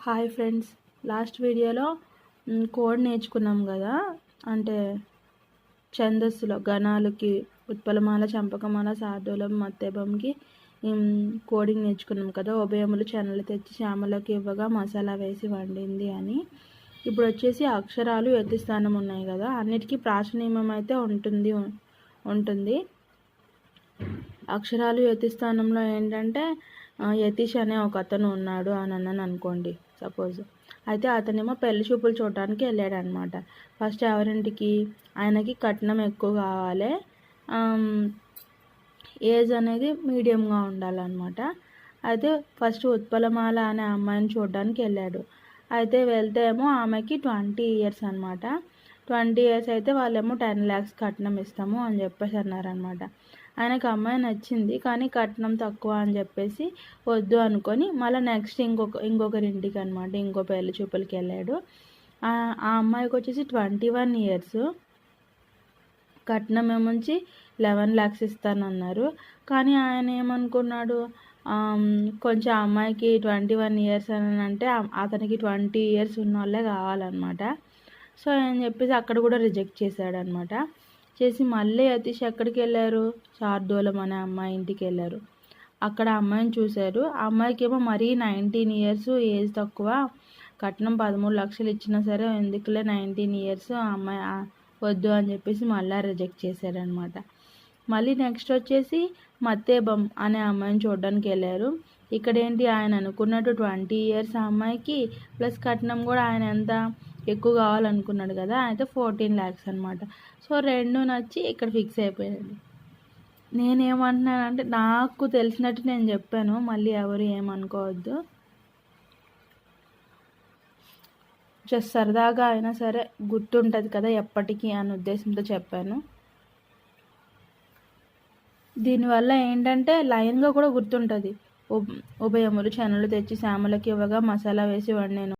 Hi friends. Last వీడియోలో code నేర్చుకున్నాం కదా? అంటే ఛందస్సులో గణాలకి ఉత్పలమాల చంపకమాల శార్దూలం మత్తేబంకి కోడింగ్ నేర్చుకున్నాం కదా? ఉభయములు చెన్నలు తెచ్చి శ్యామలకి ఇవ్వగా మసాలా వేసి వండింది అని. ఇప్పుడు వచ్చేసి అక్షరాలు ఎత్తిస్థానం ఉన్నాయి కదా? అన్నిటికీ ప్రాచీనియమం అయితే ఉంటుంది ఉంటుంది. అక్షరాలు ఎత్తిస్థానంలో ఏంటంటే యతీష్ అనే ఒక అతను ఉన్నాడు అని అన్నాను అనుకోండి సపోజ్ అయితే అతనేమో పెళ్ళి చూపులు చూడటానికి వెళ్ళాడు అనమాట ఫస్ట్ ఎవరింటికి? ఆయనకి కట్నం ఎక్కువ కావాలి. ఏజ్ అనేది మీడియంగా ఉండాలన్నమాట. అయితే ఫస్ట్ ఉత్పలమాల అనే అమ్మాయిని చూడడానికి వెళ్ళాడు. అయితే వెళ్తే ఏమో ఆమెకి ట్వంటీ ఇయర్స్ అనమాట ట్వంటీ ఇయర్స్ అయితే వాళ్ళేమో టెన్ ల్యాక్స్ కట్నం ఇస్తాము అని చెప్పేసి అన్నారనమాట ఆయనకు అమ్మాయి నచ్చింది కానీ కట్నం తక్కువ అని చెప్పేసి వద్దు అనుకొని మళ్ళీ నెక్స్ట్ ఇంకొక ఇంకొకరి ఇంటికి అనమాట ఇంకో పెళ్ళి చూపులకి వెళ్ళాడు. ఆ అమ్మాయికి వచ్చేసి ట్వంటీ వన్ ఇయర్స్. కట్నం ఏముంచి లెవెన్ ల్యాక్స్ ఇస్తానన్నారు. కానీ ఆయన ఏమనుకున్నాడు? కొంచెం అమ్మాయికి ట్వంటీ వన్ ఇయర్స్ అని అంటే అతనికి ట్వంటీ ఇయర్స్ ఉన్న వాళ్ళే కావాలన్నమాట. సో అని చెప్పేసి అక్కడ కూడా రిజెక్ట్ చేశాడనమాట. చేసి మళ్ళీ అతీష్ ఎక్కడికి వెళ్ళారు? శార్దూలం అనే అమ్మాయి ఇంటికి వెళ్ళారు. అక్కడ అమ్మాయిని చూశారు. ఆ అమ్మాయికి ఏమో మరీ నైన్టీన్ ఇయర్స్ ఏజ్ తక్కువ. కట్నం పదమూడు లక్షలు ఇచ్చినా సరే ఎందుకులే నైన్టీన్ ఇయర్స్ ఆ అమ్మాయి వద్దు అని చెప్పేసి మళ్ళీ రిజెక్ట్ చేశారనమాట మళ్ళీ నెక్స్ట్ వచ్చేసి మత్తేబం అనే అమ్మాయిని చూడడానికి వెళ్ళారు. ఇక్కడ ఏంటి ఆయన అనుకున్నట్టు ట్వంటీ ఇయర్స్ ఆ అమ్మాయికి ప్లస్ కట్నం కూడా ఆయన ఎంత? ఎక్కువ కావాలనుకున్నాడు కదా అయితే ఫోర్టీన్ ల్యాక్స్ అనమాట సో రెండు నచ్చి ఇక్కడ ఫిక్స్ అయిపోయాడు నేనేమంటున్నానంటే నాకు తెలిసినట్టు నేను చెప్పాను మళ్ళీ ఎవరు ఏమనుకోవద్దు. జస్ట్ సరదాగా అయినా సరే గుర్తుంటుంది కదా ఎప్పటికీ అనే ఉద్దేశంతో చెప్పాను. దీనివల్ల ఏంటంటే లైన్గా కూడా గుర్తుంటుంది. ఉభయములు చెనలు తెచ్చి శ్యామలకి ఇవ్వగా మసాలా వేసి వండాను.